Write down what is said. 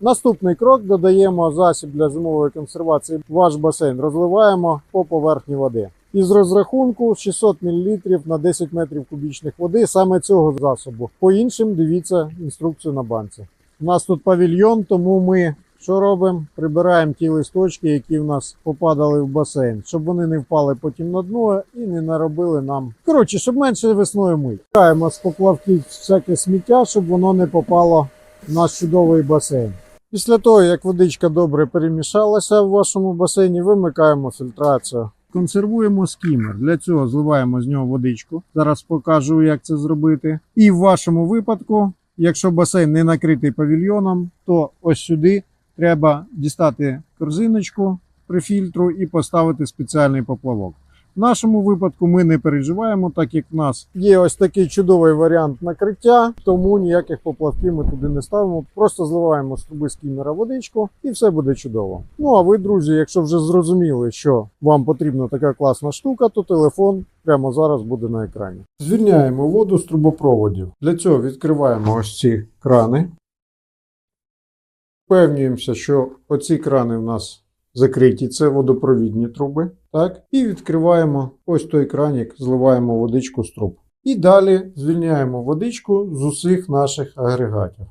Наступний крок додаємо засіб для зимової консервації ваш басейн, розливаємо по поверхні води. Із розрахунку 600 мл на 10 метрів кубічних води саме цього засобу. По іншим дивіться інструкцію на банці. У нас тут павільйон, тому ми що робимо? Прибираємо ті листочки, які в нас попадали в басейн, щоб вони не впали потім на дно і не наробили нам. Коротше, щоб менше весною мить. Збираємо з поплавків всяке сміття, щоб воно не попало в наш чудовий басейн. Після того, як водичка добре перемішалася в вашому басейні, вимикаємо фільтрацію. Консервуємо скімер. Для цього зливаємо з нього водичку. Зараз покажу, як це зробити. І в вашому випадку, якщо басейн не накритий павільйоном, то ось сюди треба дістати корзиночку при фільтру і поставити спеціальний поплавок. В нашому випадку ми не переживаємо, так як в нас є ось такий чудовий варіант накриття, тому ніяких поплавків ми туди не ставимо. Просто зливаємо з труби скімера водичку і все буде чудово. Ну а ви, друзі, якщо вже зрозуміли, що вам потрібна така класна штука, то телефон прямо зараз буде на екрані. Звільняємо воду з трубопроводів. Для цього відкриваємо ось ці крани. Впевнюємося, що оці крани в нас закриті, це водопровідні труби. Так? І відкриваємо ось той кранік, зливаємо водичку з труб. І далі звільняємо водичку з усіх наших агрегатів.